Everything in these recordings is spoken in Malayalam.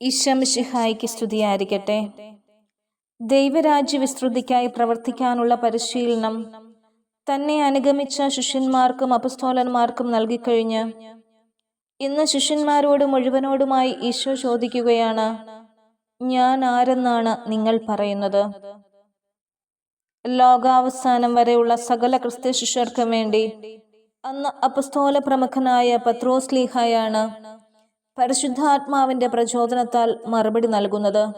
ഈശമിഷിഹായിക്ക് സ്തുതിയായിരിക്കട്ടെ. ദൈവരാജ്യ വിസ്തൃതിക്കായി പ്രവർത്തിക്കാനുള്ള പരിശീലനം തന്നെ അനുഗമിച്ച ശിഷ്യന്മാർക്കും അപസ്തോലന്മാർക്കും നൽകിക്കഴിഞ്ഞ് ഇന്ന് ശിഷ്യന്മാരോട് മുഴുവനോടുമായി ഈശോ ചോദിക്കുകയാണ് ഞാൻ ആരെന്നാണ് നിങ്ങൾ പറയുന്നത്? ലോകാവസാനം വരെയുള്ള സകല ക്രിസ്ത്യ ശിഷ്യർക്കും വേണ്ടി അന്ന് അപസ്തോല പ്രമുഖനായ പത്രോസ് ലീഹായാണ് പരിശുദ്ധാത്മാവിന്റെ പ്രചോദനത്താൽ മറുപടി നൽകുന്നത്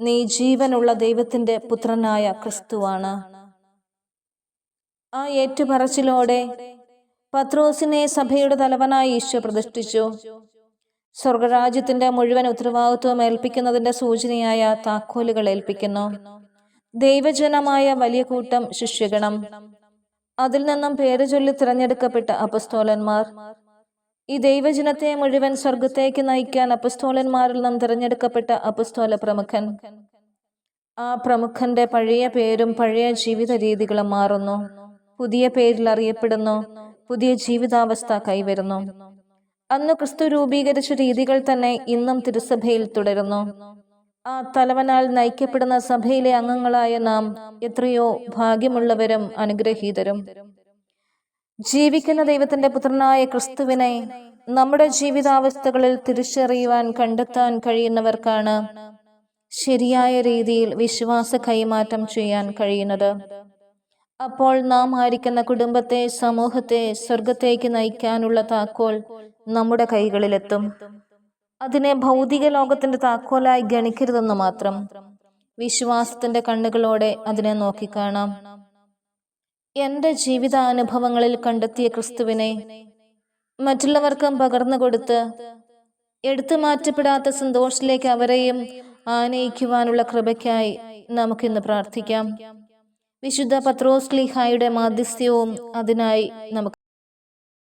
നീ ജീവനുള്ള ദൈവത്തിന്റെ പുത്രനായ ക്രിസ്തുവാണ്. ആ ഏറ്റുപറച്ചിലോടെ പത്രോസിനെ സഭയുടെ തലവനായി ഈശോ പ്രതിഷ്ഠിച്ചു. സ്വർഗരാജ്യത്തിന്റെ മുഴുവൻ ഉത്തരവാദിത്വം ഏൽപ്പിക്കുന്നതിന്റെ സൂചനയായ താക്കോലുകൾ ഏൽപ്പിക്കുന്നു. ദൈവജനമായ വലിയ കൂട്ടം ശിഷ്യഗണം. അതിൽ നിന്നും പേര് ചൊല്ലി തിരഞ്ഞെടുക്കപ്പെട്ട അപസ്തോലന്മാർ ഈ ദൈവജനത്തെ മുഴുവൻ സ്വർഗത്തേക്ക് നയിക്കാൻ അപസ്തോലന്മാരിൽ നാം തിരഞ്ഞെടുക്കപ്പെട്ട അപസ്തോല പ്രമുഖൻ. ആ പ്രമുഖന്റെ പഴയ പേരും പഴയ ജീവിത രീതികളും മാറുന്നു. പുതിയ പേരിൽ അറിയപ്പെടുന്നു. പുതിയ ജീവിതാവസ്ഥ കൈവരുന്നു. അന്ന് ക്രിസ്തു രൂപീകരിച്ച രീതികൾ തന്നെ ഇന്നും തിരുസഭയിൽ തുടരുന്നു. ആ തലവനാൽ നയിക്കപ്പെടുന്ന സഭയിലെ അംഗങ്ങളായ നാം എത്രയോ ഭാഗ്യമുള്ളവരും അനുഗ്രഹീതരും. ജീവിക്കുന്ന ദൈവത്തിന്റെ പുത്രനായ ക്രിസ്തുവിനെ നമ്മുടെ ജീവിതാവസ്ഥകളിൽ തിരിച്ചറിയുവാൻ കണ്ടെത്താൻ കഴിയുന്നവർക്കാണ് ശരിയായ രീതിയിൽ വിശ്വാസ കൈമാറ്റം ചെയ്യാൻ കഴിയുന്നത്. അപ്പോൾ നാം ആയിരിക്കുന്ന കുടുംബത്തെ സമൂഹത്തെ സ്വർഗത്തേക്ക് നയിക്കാനുള്ള താക്കോൽ നമ്മുടെ കൈകളിലെത്തും. അതിനെ ഭൗതിക ലോകത്തിന്റെ താക്കോലായി ഗണിക്കരുതെന്ന് മാത്രം വിശ്വാസത്തിന്റെ കണ്ണുകളോടെ അതിനെ നോക്കിക്കാണാം. എന്റെ ജീവിതാനുഭവങ്ങളിൽ കണ്ടെത്തിയ ക്രിസ്തുവിനെ മറ്റുള്ളവർക്കും പകർന്നു കൊടുത്ത് എടുത്തു മാറ്റപ്പെടാത്ത സന്തോഷത്തിലേക്ക് അവരെയും ആനയിക്കുവാനുള്ള കൃപയ്ക്കായി നമുക്കിന്ന് പ്രാർത്ഥിക്കാം. വിശുദ്ധ പത്രോസ് ലിഹായുടെ മാധ്യസ്ഥ്യവും അതിനായി നമുക്ക്